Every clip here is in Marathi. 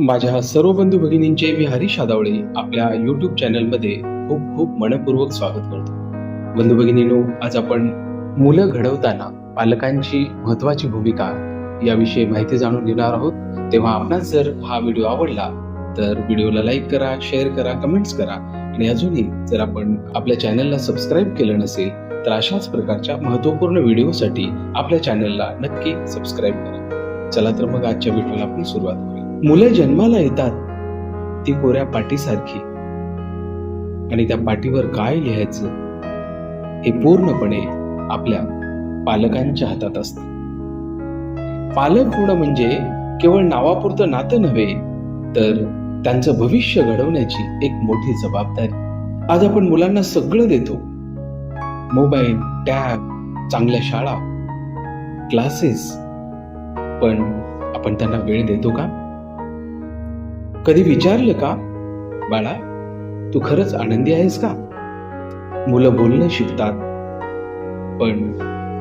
माझ्या सर्व बंधू भगिनींचे मी हरीश आदावळे आपल्या युट्यूब चॅनलमध्ये खूप खूप मनपूर्वक स्वागत करतो. बंधू भगिनीनो आज आपण मुलं घडवताना पालकांची महत्वाची भूमिका याविषयी माहिती जाणून घेणार आहोत. तेव्हा आपणास जर हा व्हिडिओ आवडला तर व्हिडिओला लाईक करा शेअर करा कमेंट्स करा. आणि अजूनही जर आपण आपल्या चॅनलला सबस्क्राईब केलं नसेल तर अशाच प्रकारच्या महत्त्वपूर्ण व्हिडिओसाठी आपल्या चॅनलला नक्की सबस्क्राईब करा. चला तर मग आजच्या व्हिडिओला आपण सुरुवात करूया. मुलं जन्माला येतात ती कोऱ्या पाटीसारखी आणि त्या पाठीवर काय लिहायचं हे पूर्णपणे आपल्या पालकांच्या हातात असतं. पालक होणं म्हणजे केवळ नावापुरतं नातं नव्हे तर त्यांचं भविष्य घडवण्याची एक मोठी जबाबदारी. आज आपण मुलांना सगळं देतो. मोबाईल टॅब चांगल्या शाळा क्लासेस. पण आपण त्यांना वेळ देतो का? कधी विचारलं का? बाळा तू खरंच आनंदी आहेस का? मुलं बोलणं शिकतात पण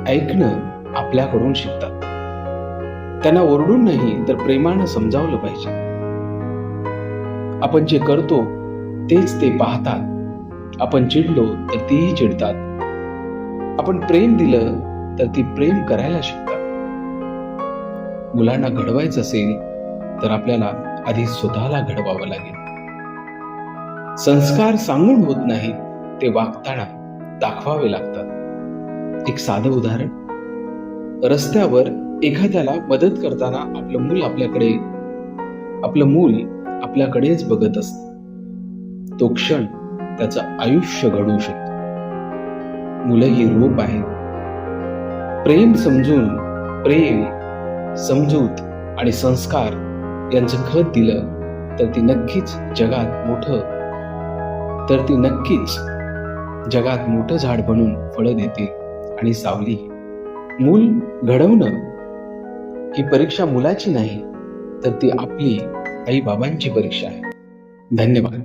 ऐकणं आपल्याकडून शिकतात. त्यांना ओरडून नाही तर प्रेमानं समजावलं पाहिजे. आपण जे करतो तेच ते पाहतात. आपण चिडलो तर तेही चिडतात. आपण प्रेम दिलं तर ती प्रेम करायला शिकतात. मुलांना घडवायचं असेल तर आपल्याला आधी स्वतःला घडवावं लागेल. संस्कार सांगून होत नाही ते वागताना दाखवावे लागतात. एक साधं उदाहरण. रस्त्यावर एखाद्याला मदत करताना आपलं मूल आपल्याकडे आपलं मूल आपल्याकडेच बघत असत. तो क्षण त्याचं आयुष्य घडवू शकतो. मुलं ही रूप आहेत. प्रेम समजून प्रेम समजूत आणि संस्कार यांचं खत दिलं तर ती नक्कीच जगात मोठं तर ती नक्कीच जगात मोठं झाड बनून फळं देते आणि सावली. मूल घडवणं ही परीक्षा मुलाची नाही तर ती आपली आई बाबांची परीक्षा आहे. धन्यवाद.